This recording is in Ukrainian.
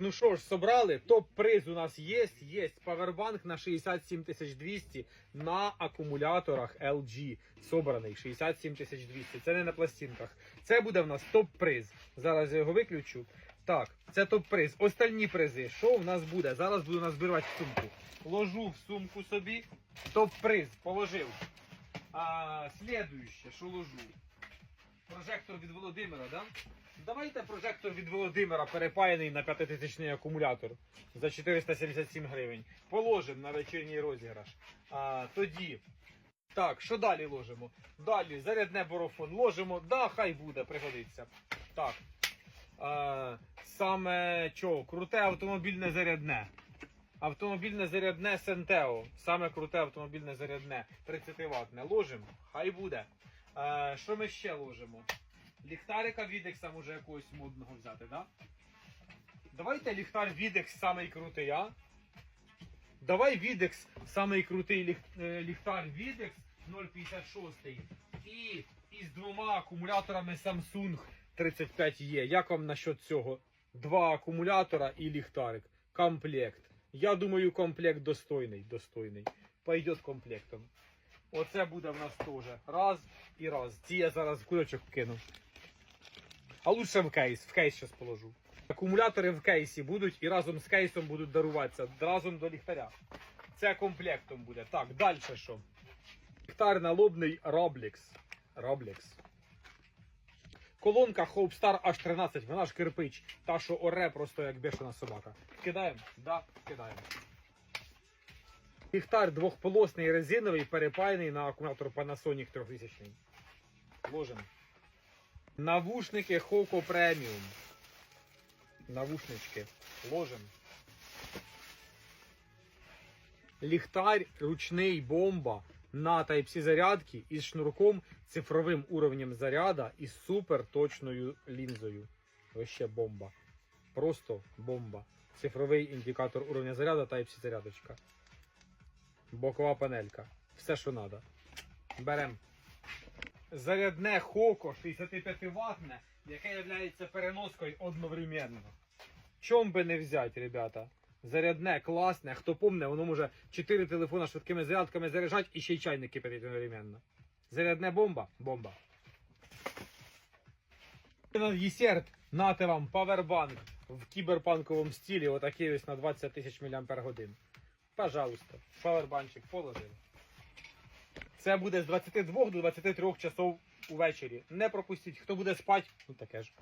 ну що ж, собрали. Топ-приз у нас є. Є павербанк на 67200 на акумуляторах LG. Собраний 67200. Це не на пластинках. Це буде в нас топ-приз. Зараз я його виключу. Так, це топ-приз. Остальні призи. Що в нас буде? Зараз буду назбирати сумку. Ложу в сумку собі. Топ-приз. Положив. А, слідуюче, що ложу? Прожектор від Володимира, да? Давайте прожектор від Володимира перепаяний на 5000 акумулятор за 477 гривень. Положимо на вечірній розіграш. А, тоді. Так, що далі ложимо? Далі зарядне борофон ложимо. Да, хай буде, пригодиться. Так. А, саме що? Круте автомобільне зарядне. Автомобільне зарядне Сентео. Саме круте автомобільне зарядне. 30 ваттне. Ложимо. Хай буде. Е, що ми ще ложимо? Ліхтарика Відекса може якогось модного взяти, да? Давайте ліхтар Відекс самий крутий, а? Давай Відекс самий крутий ліх, е, ліхтар Відекс 0,56 і із двома акумуляторами Samsung 35E. Як вам насчет цього? Два акумулятора і ліхтарик. Комплект. Я думаю, комплект достойний. достойний. Пойдет комплектом. Оце буде в нас теж. Раз і раз. Ці я зараз в кульочок кину. А лучше в кейс. В кейс зараз положу. Акумулятори в кейсі будуть і разом з кейсом будуть даруватися. Разом до ліхтаря. Це комплектом буде. Так, далі що? Ліхтар налобний Roblex. Roblex. Колонка Hope Star H13, вона ж кирпич. Та, що оре просто як бешена собака. Кидаємо? Да, кидаємо. Ліхтар двохполосний резиновий, перепаяний на акумулятор Panasonic 3000. Ложимо. Навушники Hoco Premium. Навушнички. Ложимо. Ліхтар ручний бомба на Type-C зарядки із шнурком, цифровим уровнем заряда і супер точною лінзою. Вообще бомба. Просто бомба. Цифровий індикатор уровня заряду, Type-C зарядочка. Бокова панелька. Все, що треба. Берем. Зарядне Хоко 65 ваттне, яке є переноскою одновременно. Чом би не взяти, ребята? Зарядне, класне. Хто помне, воно може 4 телефона швидкими зарядками заряджати і ще й чайник кипятить одновременно. Зарядне бомба? Бомба. Десерт нате вам павербанк в кіберпанковому стилі, отакий ось на 20 тисяч мАч. Пожалуйста, павербанчик положили. Це буде з 22 до 23 часов увечері. Не пропустіть. Хто буде спати, ну таке ж.